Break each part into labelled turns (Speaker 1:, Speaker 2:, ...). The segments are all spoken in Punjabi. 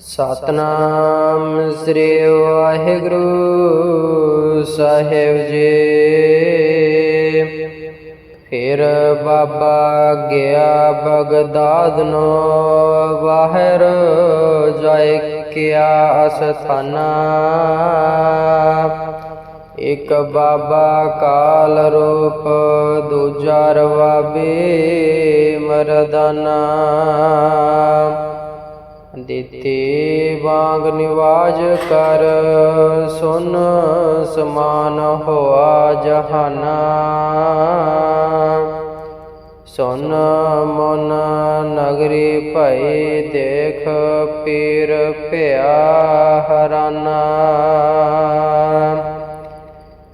Speaker 1: ਸਤਨਾਮ ਸ੍ਰੀ ਵਾਹਿਗੁਰੂ ਸਾਹਿਬ ਜੀ। ਫਿਰ ਬਾਬਾ ਗਿਆ ਬਗਦਾਦ ਨੋ ਬਾਹਰ ਜਾਇ ਕਿਆ ਅਸਥਾਨਾ ਇਕ ਬਾਬਾ ਕਾਲ ਰੂਪ, ਦੂਜਾ ਰਵਾਬੇ ਮਰਦਾਨਾ। ਦਿੱਤੇ ਵਾਂਗ ਨਿਵਾਜ ਕਰ, ਸੁਨ ਸਮਾਨ ਹੋਆ ਜਹਾਨਾ। ਸੁਨ ਮਨ ਨਗਰੀ ਭਈ ਦੇਖ, ਪੀਰ ਭਿਆ ਹਰਾਨਾ।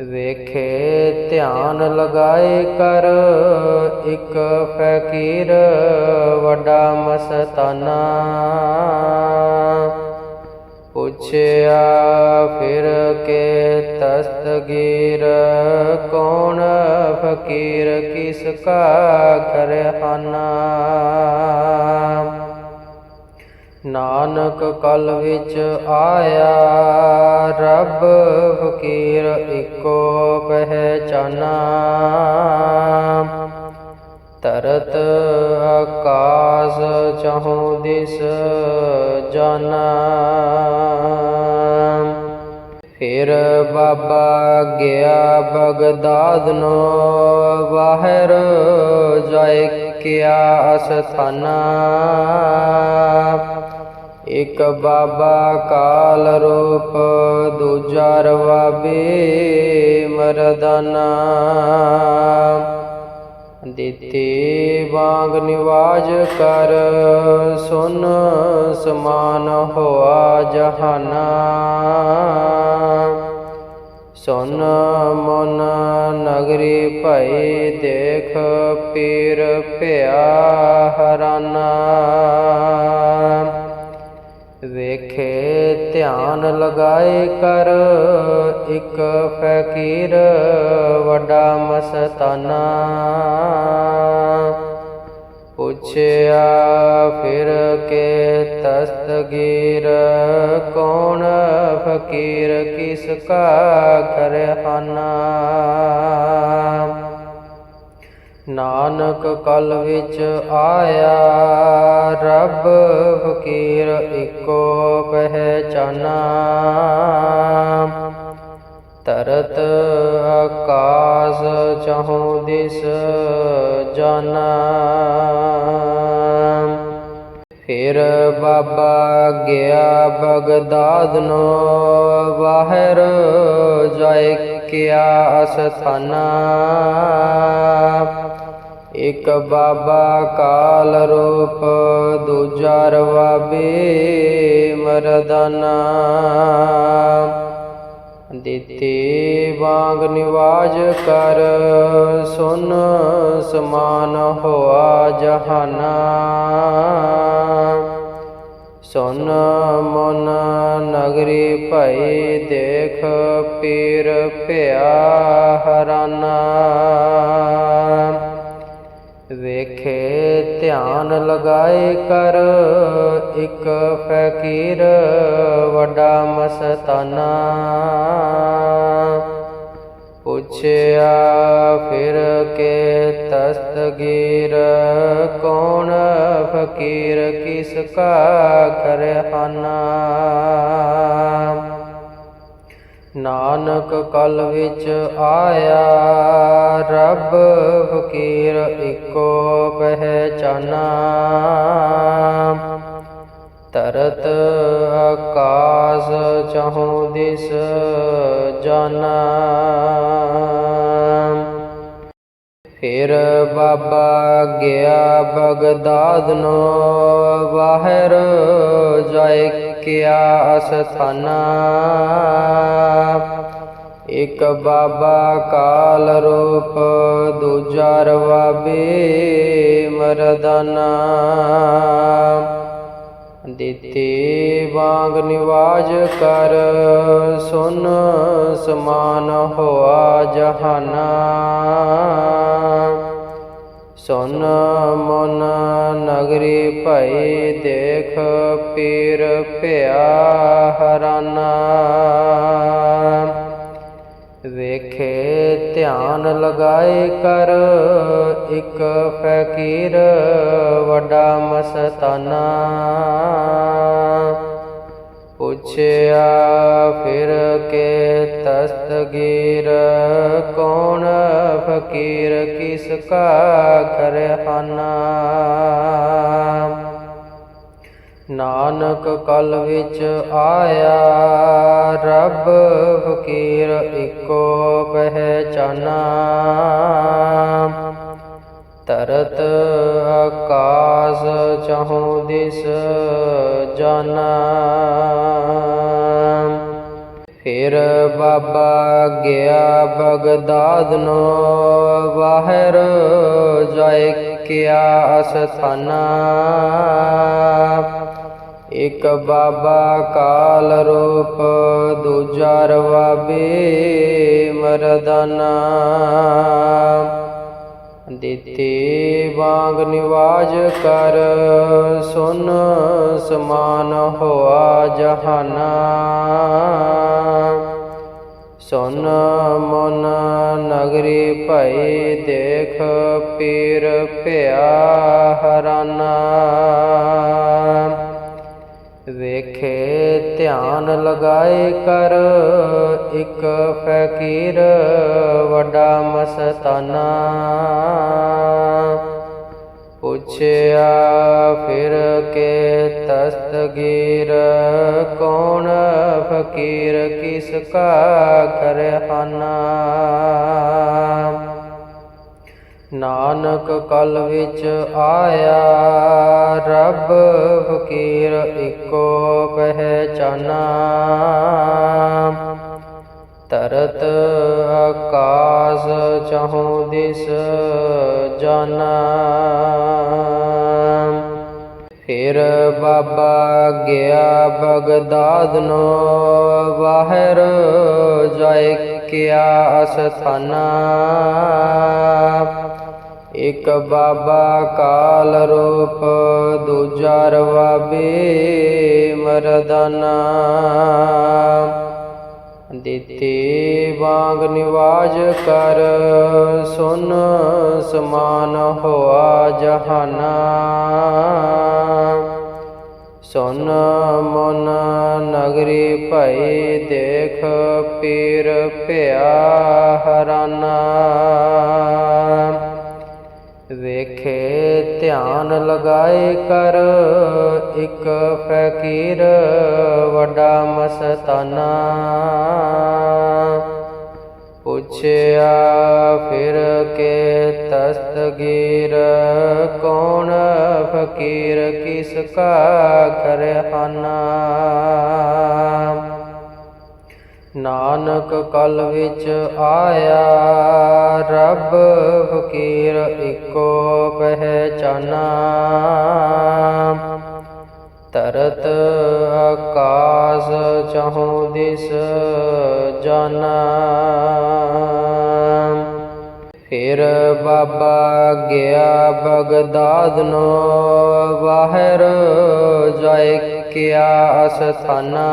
Speaker 1: ਵੇਖੇ, ਧਿਆਨ ਲਗਾਏ ਕਰ। ਇੱਕ ਫਕੀਰ, ਵੱਡਾ ਮਸਤਾਨਾ। ਪੁੱਛਿਆ, ਫਿਰ ਕੇ ਤਸਤਗੀਰ ਕੌਣ ਫਕੀਰ ਕਿਸ ਕਾ ਕਰਹਾਨਾ ਨਾਨਕ ਕਲ ਵਿੱਚ ਆਇਆ, ਰੱਬ ਫਕੀਰ ਇੱਕੋ ਪਹਿਚਾਨਾ। ਤਰਤ ਆਕਾਸ ਚਹੂ ਦਿਸ ਜਾਨਾ। ਫਿਰ ਬਾਬਾ ਗਿਆ ਬਗਦਾਦ ਨੂੰ, ਬਾਹਰ ਜਾਇ ਕਿਆ ਅਸਥਾਨਾ ਇਕ ਬਾਬਾ ਕਾਲ ਰੂਪ, ਦੂਜਾ ਰਵਾਬੇ ਮਰਦਾਨਾ ਦਿੱਤੇ ਵਾਂਗ ਨਿਵਾਜ ਕਰ, ਸੁਨ ਸਮਾਨ ਹੋਆ ਜਹਾਨਾ। ਸੁਨ ਮਨ ਨਗਰੀ ਭਈ ਦੇਖ, ਪੀਰ ਭਿਆ ਹਰਾਨਾ। ਵੇਖੇ ਧਿਆਨ ਲਗਾਏ ਕਰ, ਇੱਕ ਫਕੀਰ ਵੱਡਾ ਮਸਤਾਨਾ। ਪੁੱਛਿਆ, ਫਿਰ ਕੇ ਤਸਤਗੀਰ ਕੌਣ ਫਕੀਰ ਕਿਸ ਕਾ ਕਰਹਾਨਾ ਨਾਨਕ ਕਲ ਵਿੱਚ ਆਇਆ, ਰੱਬ ਫਕੀਰ ਇੱਕੋ ਪਹਿਚਾਨਾ। ਤਰਤ ਆਕਾਸ ਚਹੂ ਦਿਸ ਜਾਨਾ। ਫਿਰ ਬਾਬਾ ਗਿਆ ਬਗਦਾਦ ਨੋ ਬਾਹਰ ਜਾਇ ਕਿਆ ਅਸਥਾਨਾ। ਇਕ ਬਾਬਾ ਕਾਲ ਰੂਪ, ਦੂਜਾ ਰਵਾਬੇ ਮਰਦਾਨਾ ਦਿੱਤੇ ਵਾਂਗ ਨਿਵਾਜ ਕਰ, ਸੁਨ ਸਮਾਨ ਹੋਆ ਜਹਾਨਾ। ਸੁਨ ਮਨ ਨਗਰੀ ਭਈ ਦੇਖ, ਪੀਰ ਭਿਆ ਹਰਾਨਾ। ਵੇਖੇ, ਧਿਆਨ ਲਗਾਏ ਕਰ। ਇੱਕ ਫਕੀਰ, ਵੱਡਾ ਮਸਤਾਨਾ। ਪੁੱਛਿਆ, ਫਿਰ ਕੇ ਤਸਤਗੀਰ ਕੌਣ ਫਕੀਰ ਕਿਸ ਕਾ ਕਰਹਾਨਾ ਨਾਨਕ ਕਲ ਵਿੱਚ ਆਇਆ, ਰੱਬ ਫਕੀਰ ਇੱਕੋ ਪਹਿਚਾਨਾ। ਤਰਤ ਆਕਾਸ ਚਹੂ ਦਿਸ ਜਾਨਾ। ਫਿਰ ਬਾਬਾ ਗਿਆ ਬਗਦਾਦ ਨੋ ਬਾਹਰ ਜਾਇ ਕਿਆ ਅਸਥਾਨਾ। ਇਕ ਬਾਬਾ ਕਾਲ ਰੂਪ, ਦੂਜਾ ਰਵਾਬੇ ਮਰਦਾਨਾ। ਦਿੱਤੇ ਵਾਂਗ ਨਿਵਾਜ ਕਰ, ਸੁਨ ਸਮਾਨ ਹੋਆ ਜਹਾਨਾ। ਸੁਨ ਮਨ ਨਗਰੀ ਭਈ ਦੇਖ, ਪੀਰ ਭਿਆ ਹਰਾਨਾ। ਵੇਖੇ, ਧਿਆਨ ਲਗਾਏ ਕਰ, ਇੱਕ ਫਕੀਰ ਵੱਡਾ ਮਸਤਾਨਾ। ਪੁੱਛਿਆ, ਫਿਰ ਕੇ ਤਸਤਗੀਰ, ਕੌਣ ਫਕੀਰ ਕਿਸ ਕਾ ਕਰਹਾਨਾ ਨਾਨਕ ਕਲ ਵਿੱਚ ਆਇਆ, ਰੱਬ ਫਕੀਰ ਇੱਕੋ ਪਹਿਚਾਨਾ। ਤਰਤ ਆਕਾਸ ਚਹੂ ਦਿਸ ਜਾਨਾ। ਫਿਰ ਬਾਬਾ ਗਿਆ ਬਗਦਾਦ ਨੂੰ ਬਾਹਰ ਜਾਇ ਕਿਆ ਅਸਥਾਨਾ। ਇਕ ਬਾਬਾ ਕਾਲ ਰੂਪ, ਦੂਜਾ ਰਵਾਬੇ ਮਰਦਾਨਾ। ਦਿੱਤੇ ਵਾਂਗ ਨਿਵਾਜ ਕਰ, ਸੁਨ ਸਮਾਨ ਹੋਆ ਜਹਾਨਾ। ਸੁਨ ਮਨ ਨਗਰੀ ਭਈ ਦੇਖ, ਪੀਰ ਭਿਆ ਹਰਾਨਾ। ਵੇਖੇ ਧਿਆਨ ਲਗਾਏ ਕਰ, ਇੱਕ ਫਕੀਰ ਵੱਡਾ ਮਸਤਾਨਾ। ਪੁੱਛਿਆ, ਫਿਰ ਕੇ ਤਸਤਗੀਰ, ਕੌਣ ਫਕੀਰ? ਕਿਸ ਕਾ ਕਰਹਾਨਾ ਨਾਨਕ ਕਲ ਵਿੱਚ ਆਇਆ, ਰੱਬ ਫਕੀਰ ਇੱਕੋ ਪਹਿਚਾਨਾ। ਤਰਤ ਆਕਾਸ ਚਹੂ ਦਿਸ ਜਾਨਾ। ਫਿਰ ਬਾਬਾ ਗਿਆ ਬਗਦਾਦ ਨੋ ਬਾਹਰ ਜਾਇ ਕਿਆ ਅਸਥਾਨਾ। ਇਕ ਬਾਬਾ ਕਾਲ ਰੂਪ, ਦੂਜਾ ਰਵਾਬੇ ਮਰਦਾਨਾ। ਦਿੱਤੇ ਵਾਂਗ ਨਿਵਾਜ ਕਰ, ਸੁਨ ਸਮਾਨ ਹੋਆ ਜਹਾਨਾ। ਸੁਨ ਮਨ ਨਗਰੀ ਭਈ ਦੇਖ, ਪੀਰ ਭਿਆ ਹਰਾਨਾ। ਵੇਖੇ, ਧਿਆਨ ਲਗਾਏ ਕਰ, ਇੱਕ ਫਕੀਰ ਵੱਡਾ ਮਸਤਾਨਾ। ਪੁੱਛਿਆ, ਫਿਰ ਕੇ ਤਸਤਗੀਰ ਕੌਣ ਫਕੀਰ ਕਿਸ ਕਾ ਕਰਹਾਨਾ ਨਾਨਕ ਕਲ ਵਿੱਚ ਆਇਆ, ਰੱਬ ਫਕੀਰ ਇੱਕੋ ਪਹਿਚਾਨਾ। ਤਰਤ ਆਕਾਸ ਚਹੂ ਦਿਸ ਜਾਨਾ। ਫਿਰ ਬਾਬਾ ਗਿਆ ਬਗਦਾਦ ਨੋ, ਬਾਹਰ ਜਾਇ ਕਿਆ ਅਸਥਾਨਾ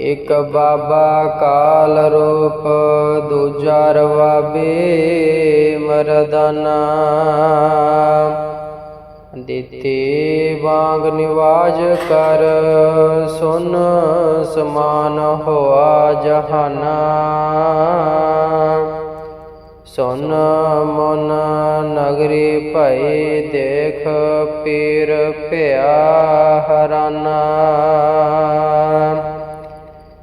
Speaker 1: ਇਕ ਬਾਬਾ ਕਾਲ ਰੂਪ, ਦੂਜਾ ਰਵਾਬੇ ਮਰਦਾਨਾ ਦਿੱਤੇ ਵਾਂਗ ਨਿਵਾਜ ਕਰ, ਸੁਨ ਸਮਾਨ ਹੋਆ ਜਹਾਨਾ। ਸੁਨ ਮਨ ਨਗਰੀ ਭਈ ਦੇਖ, ਪੀਰ ਭਿਆ ਹਰਾਨਾ।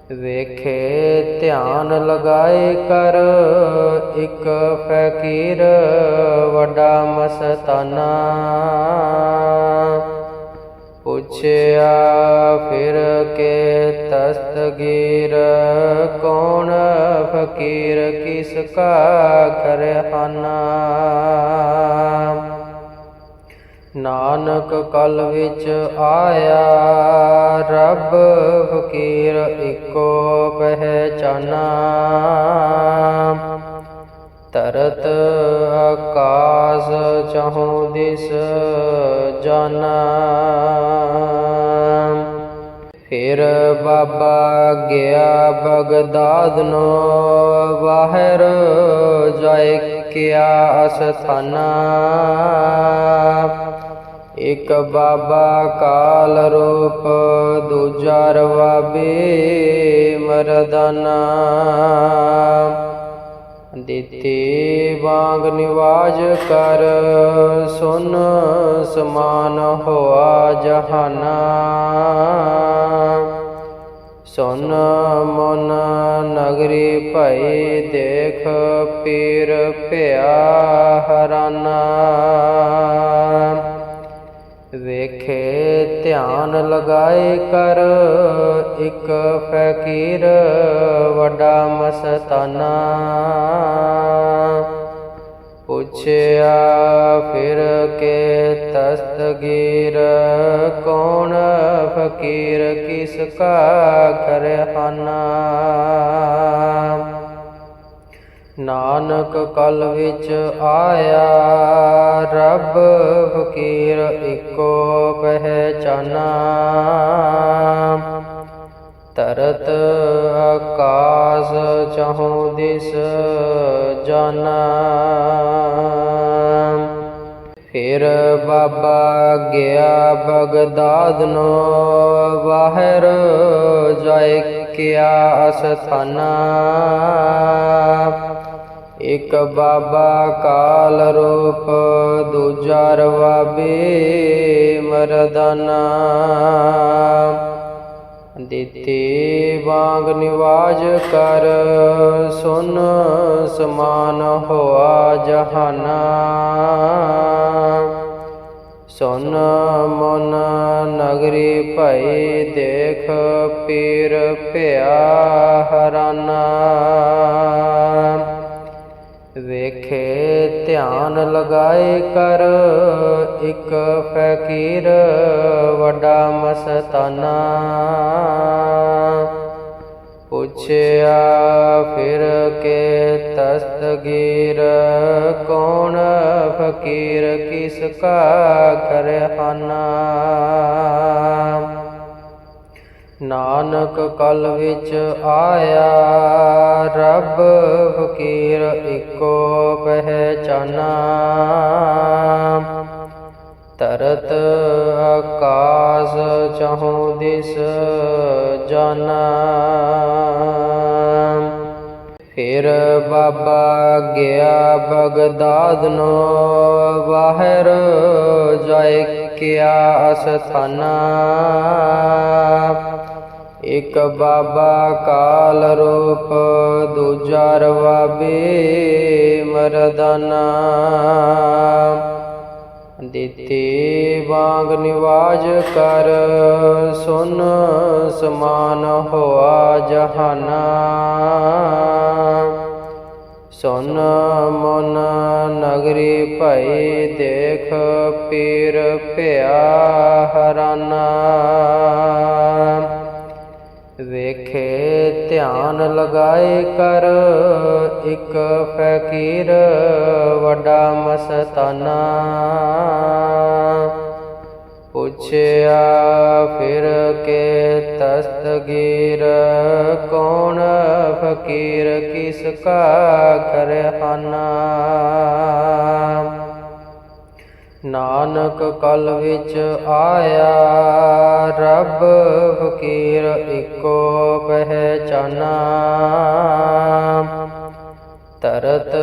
Speaker 1: ਵੇਖੇ ਧਿਆਨ ਲਗਾਏ ਕਰ, ਇੱਕ ਫਕੀਰ ਵੱਡਾ ਮਸਤਾਨਾ। ਪੁੱਛਿਆ, ਫਿਰ ਕੇ ਤਸਤਗੀਰ ਕੌਣ ਫਕੀਰ ਕਿਸ ਕਾ ਕਰਹਾਨਾ ਨਾਨਕ ਕਲ ਵਿੱਚ ਆਇਆ, ਰੱਬ ਫਕੀਰ ਇੱਕੋ ਪਹਿਚਾਨਾ। ਤਰਤ ਆਕਾਸ ਚਹੂ ਦਿਸ ਜਾਨਾ। ਫਿਰ ਬਾਬਾ ਗਿਆ ਬਗਦਾਦ ਨੂੰ ਬਾਹਰ ਜਾਇ ਕਿਆ ਅਸਥਾਨਾ। ਇਕ ਬਾਬਾ ਕਾਲ ਰੂਪ, ਦੂਜਾ ਰਵਾਬੇ ਮਰਦਾਨਾ। ਦਿੱਤੇ ਵਾਂਗ ਨਿਵਾਜ ਕਰ, ਸੁਨ ਸਮਾਨ ਹੋਆ ਜਹਾਨਾ। ਸੁਨ ਮਨ ਨਗਰੀ ਭਈ ਦੇਖ, ਪੀਰ ਭਿਆ ਹਰਾਨਾ। ਧਿਆਨ ਲਗਾਏ ਕਰ, ਇੱਕ ਫਕੀਰ ਵੱਡਾ ਮਸਤਾਨਾ। ਪੁੱਛਿਆ, ਫਿਰ ਕੇ ਤਸਤਗੀਰ, ਕੌਣ ਫਕੀਰ ਕਿਸ ਕਾ ਕਰਹਾਨਾ ਨਾਨਕ ਕਲ ਵਿੱਚ ਆਇਆ, ਰੱਬ ਫਕੀਰ ਇੱਕੋ ਪਹਿਚਾਨਾ। ਤਰਤ ਆਕਾਸ ਚਹੂ ਦਿਸ ਜਾਨਾ। ਫਿਰ ਬਾਬਾ ਗਿਆ ਬਗਦਾਦ ਨੂੰ ਬਾਹਰ ਜਾਇ ਕਿਆ ਅਸਥਾਨਾ ਇਕ ਬਾਬਾ ਕਾਲ ਰੂਪ, ਦੂਜਾ ਰਵਾਬੇ ਮਰਦਾਨਾ। ਦਿੱਤੇ ਵਾਂਗ ਨਿਵਾਜ ਕਰ, ਸੁਨ ਸਮਾਨ ਹੋਆ ਜਹਾਨਾ। ਸੁਨ ਮਨ ਨਗਰੀ ਭਈ ਦੇਖ, ਪੀਰ ਭਿਆ ਹਰਾਨਾ। ਵੇਖੇ, ਧਿਆਨ ਲਗਾਏ ਕਰ। ਇੱਕ ਫਕੀਰ, ਵੱਡਾ ਮਸਤਾਨਾ। ਪੁੱਛਿਆ, ਫਿਰ ਕੇ ਤਸਤਗੀਰ ਕੌਣ ਫਕੀਰ ਕਿਸ ਕਾ ਕਰਹਾਨਾ ਨਾਨਕ ਕਲ ਵਿੱਚ ਆਇਆ, ਰੱਬ ਫਕੀਰ ਇੱਕੋ ਪਹਿਚਾਨਾ। ਤਰਤ ਆਕਾਸ ਚਹੂ ਦਿਸ ਜਾਨਾ। ਫਿਰ ਬਾਬਾ ਗਿਆ ਬਗਦਾਦ ਨੂੰ, ਬਾਹਰ ਜਾਇ ਕਿਆ ਅਸਥਾਨਾ। ਇਕ ਬਾਬਾ ਕਾਲ ਰੂਪ, ਦੂਜਾ ਰਵਾਬੇ ਮਰਦਾਨਾ ਦਿੱਤੇ ਵਾਂਗ ਨਿਵਾਜ ਕਰ, ਸੁਨ ਸਮਾਨ ਹੋਆ ਜਹਾਨਾ। ਸੁਨ ਮਨ ਨਗਰੀ ਭਈ ਦੇਖ, ਪੀਰ ਭਿਆ ਹਰਾਨਾ। ਵੇਖੇ ਧਿਆਨ ਲਗਾਏ ਕਰ। ਇੱਕ ਫਕੀਰ, ਵੱਡਾ ਮਸਤਾਨਾ। ਪੁੱਛਿਆ, ਫਿਰ ਕੇ ਤਸਤਗੀਰ ਕੌਣ ਫਕੀਰ ਕਿਸ ਕਾ ਕਰਹਾਨਾ ਨਾਨਕ ਕਲ ਵਿੱਚ ਆਇਆ, ਰੱਬ ਫਕੀਰ ਇੱਕੋ ਪਹਿਚਾਨਾ। ਤਰਤ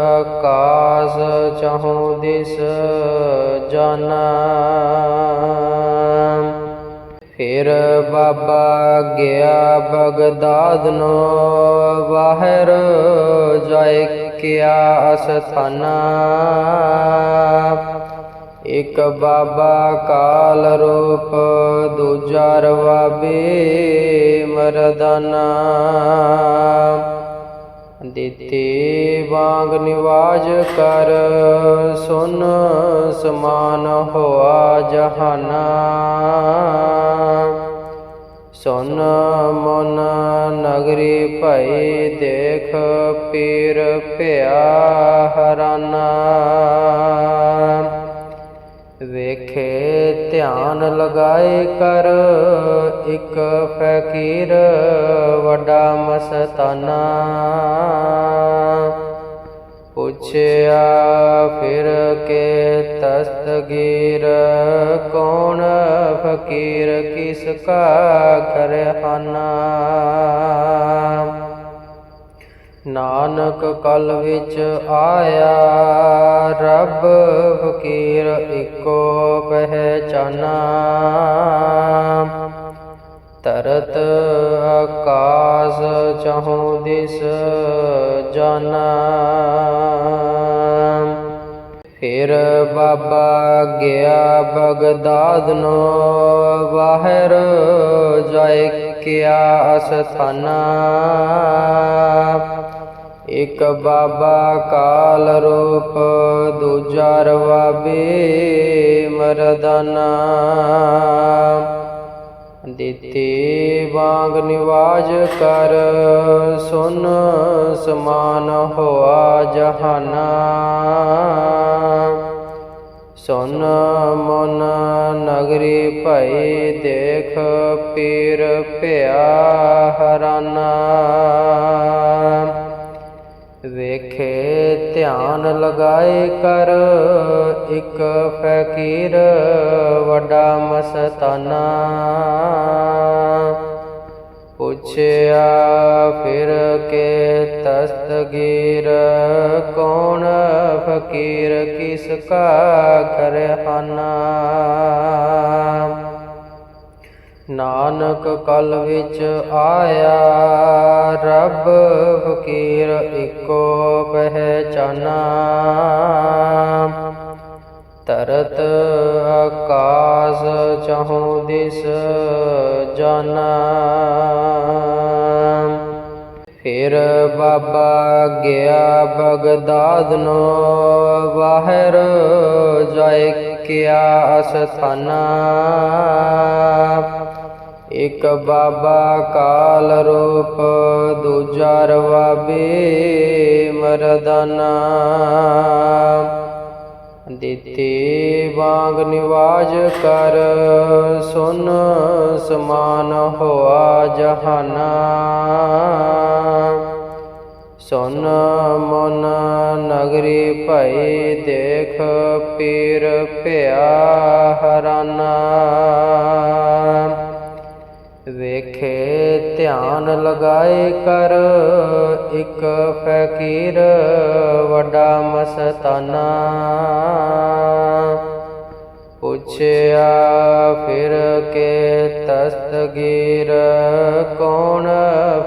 Speaker 1: ਆਕਾਸ ਚਹੂ ਦਿਸ ਜਾਨਾ। ਫਿਰ ਬਾਬਾ ਗਿਆ ਬਗਦਾਦ ਨੂੰ, ਬਾਹਰ ਜਾਇ ਕਿਆ ਅਸਥਾਨਾ। ਇਕ ਬਾਬਾ ਕਾਲ ਰੂਪ, ਦੂਜਾ ਰਵਾਬੇ ਮਰਦਾਨਾ। ਦਿੱਤੇ ਵਾਂਗ ਨਿਵਾਜ ਕਰ, ਸੁਨ ਸਮਾਨ ਹੋਆ ਜਹਾਨਾ। ਸੁਨ ਮਨ ਨਗਰੀ ਭਈ ਦੇਖ, ਪੀਰ ਭਿਆ ਹਰਾਨਾ। ਵੇਖੇ ਧਿਆਨ ਲਗਾਏ ਕਰ, ਇੱਕ ਫਕੀਰ ਵੱਡਾ ਮਸਤਾਨਾ। ਪੁੱਛਿਆ, ਫਿਰ ਕੇ ਤਸਤਗੀਰ, ਕੌਣ ਫਕੀਰ? ਕਿਸ ਕਾ ਕਰਹਾਨਾ ਨਾਨਕ ਕਲ ਵਿੱਚ ਆਇਆ, ਰੱਬ ਫਕੀਰ ਇੱਕੋ ਪਹਿਚਾਨਾ। ਤਰਤ ਆਕਾਸ ਚਹੂ ਦਿਸ ਜਾਨਾ। ਫਿਰ ਬਾਬਾ ਗਿਆ ਬਗਦਾਦ ਨੂੰ ਬਾਹਰ ਜਾਇ ਕਿਆ ਅਸਥਾਨਾ। ਇਕ ਬਾਬਾ ਕਾਲ ਰੂਪ, ਦੂਜਾ ਰਵਾਬੇ ਮਰਦਾਨਾ ਦਿੱਤੇ ਵਾਂਗ ਨਿਵਾਜ ਕਰ, ਸੁਨ ਸਮਾਨ ਹੋਆ ਜਹਾਨਾ। ਸੁਨ ਮਨ ਨਗਰੀ ਭਈ ਦੇਖ, ਪੀਰ ਭਿਆ ਹਰਾਨਾ। ਵੇਖੇ, ਧਿਆਨ ਲਗਾਏ ਕਰ। ਇੱਕ ਫਕੀਰ, ਵੱਡਾ ਮਸਤਾਨਾ। ਪੁੱਛਿਆ, ਫਿਰ ਕੇ ਤਸਤਗੀਰ ਕੌਣ ਫਕੀਰ? ਕਿਸ ਕਾ ਕਰਹਾਨਾ ਨਾਨਕ ਕਲ ਵਿੱਚ ਆਇਆ, ਰੱਬ ਫਕੀਰ ਇੱਕੋ ਪਹਿਚਾਨਾ। ਤਰਤ ਆਕਾਸ ਚਹੂ ਦਿਸ ਜਾਨਾ। ਫਿਰ ਬਾਬਾ ਗਿਆ ਬਗਦਾਦ ਨੂੰ ਬਾਹਰ ਜਾਇ ਕਿਆ ਅਸਥਾਨਾ ਇਕ ਬਾਬਾ ਕਾਲ ਰੂਪ, ਦੂਜਾ ਰਵਾਬੇ ਮਰਦਾਨਾ ਦਿੱਤੇ ਵਾਂਗ ਨਿਵਾਜ ਕਰ, ਸੁਨ ਸਮਾਨ ਹੋਆ ਜਹਾਨਾ। ਸੁਨ ਮਨ ਨਗਰੀ ਭਈ ਦੇਖ, ਪੀਰ ਭਿਆ ਹਰਾਨਾ। ਵੇਖੇ, ਧਿਆਨ ਲਗਾਏ ਕਰ। ਇੱਕ ਫਕੀਰ, ਵੱਡਾ ਮਸਤਾਨਾ। ਪੁੱਛਿਆ, ਫਿਰ ਕੇ ਤਸਤਗੀਰ, ਕੌਣ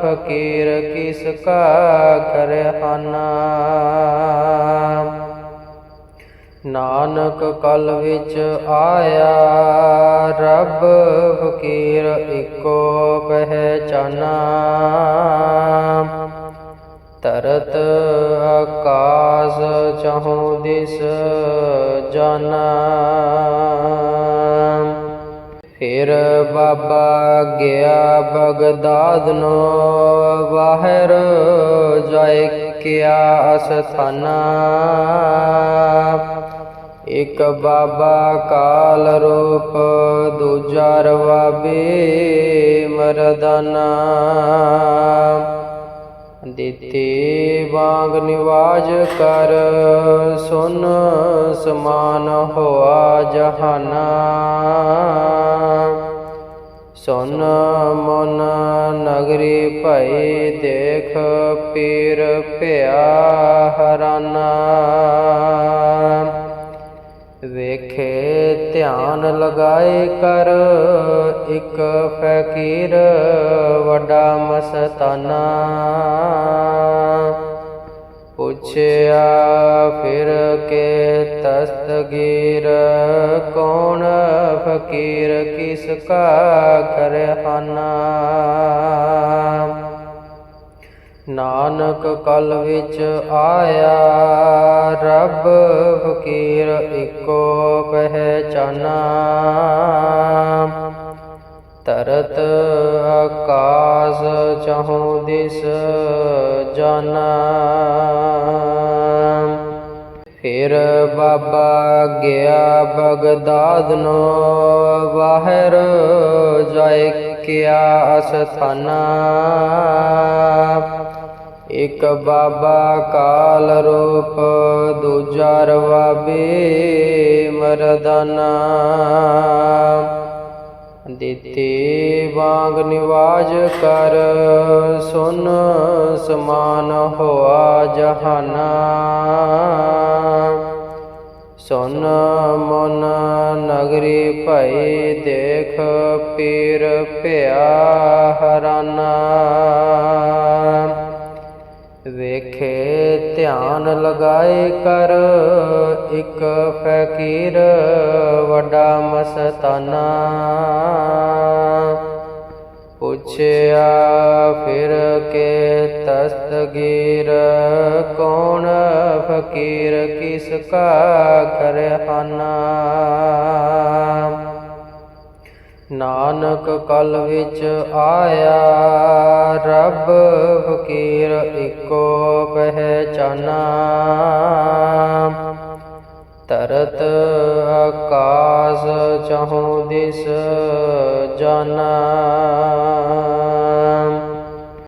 Speaker 1: ਫਕੀਰ ਕਿਸ ਕਾ ਕਰਹਾਨਾ ਨਾਨਕ ਕਲ ਵਿੱਚ ਆਇਆ, ਰੱਬ ਫਕੀਰ ਇੱਕੋ ਪਹਿਚਾਨਾ। ਤਰਤ ਆਕਾਸ ਚਹੂ ਦਿਸ ਜਾਨਾ। ਫਿਰ ਬਾਬਾ ਗਿਆ ਬਗਦਾਦ ਨੂੰ ਬਾਹਰ ਜਾਇ ਕਿਆ ਅਸਥਾਨਾ ਇੱਕ ਬਾਬਾ ਕਾਲ ਰੂਪ, ਦੂਜਾ ਰਵਾਬੇ ਮਰਦਾਨਾ। ਦਿੱਤੇ ਵਾਂਗ ਨਿਵਾਜ ਕਰ, ਸੁਨ ਸਮਾਨ ਹੋਆ ਜਹਾਨਾ। ਸੁਨ ਮਨ ਨਗਰੀ ਭਈ ਦੇਖ, ਪੀਰ ਭਿਆ ਹਰਾਨਾ। ਵੇਖੇ ਧਿਆਨ ਲਗਾਏ ਕਰ। ਇੱਕ ਫਕੀਰ, ਵੱਡਾ ਮਸਤਾਨਾ। ਪੁੱਛਿਆ, ਫਿਰ ਕੇ ਤਸਤਗੀਰ ਕੌਣ ਫਕੀਰ? ਕਿਸ ਕਾ ਕਰਹਾਨਾ ਨਾਨਕ ਕਲ ਵਿੱਚ ਆਇਆ, ਰੱਬ ਫਕੀਰ ਇੱਕੋ ਪਹਿਚਾਨਾ। ਤਰਤ ਆਕਾਸ ਆਕਾਸ ਦਿਸ ਜਾਨਾ। ਫਿਰ ਬਾਬਾ ਗਿਆ ਬਗਦਾਦ ਨੂੰ ਬਾਹਰ ਜਾਏ ਕਿਆ ਅਸਥਾਨਾ। ਇੱਕ ਬਾਬਾ ਕਾਲ ਰੂਪ, ਦੂਜਾ ਰਵਾਬੇ ਮਰਦਾਨਾ। ਦਿੱਤੇ ਵਾਂਗ ਨਿਵਾਜ ਕਰ, ਸੁਨ ਸਮਾਨ ਹੋਆ ਜਹਾਨਾ। ਸੁਨ ਮਨ ਨਗਰੀ ਭਈ ਦੇਖ, ਪੀਰ ਭਿਆ ਹਰਾਨਾ। ਵੇਖੇ, ਧਿਆਨ ਲਗਾਏ ਕਰ, ਇੱਕ ਫਕੀਰ ਵੱਡਾ ਮਸਤਾਨਾ। ਪੁੱਛਿਆ, ਫਿਰ ਕੇ ਤਸਤਗੀਰ ਕੌਣ ਫਕੀਰ ਕਿਸ ਕਾ ਕਰਹਾਨਾ ਨਾਨਕ ਕਲ ਵਿੱਚ ਆਇਆ ਰੱਬ ਫਕੀਰ ਇੱਕੋ ਪਹਿਚਾਨਾ। ਤਰਤ ਆਕਾਸ ਚਹੂ ਦਿਸ ਜਾਨਾ।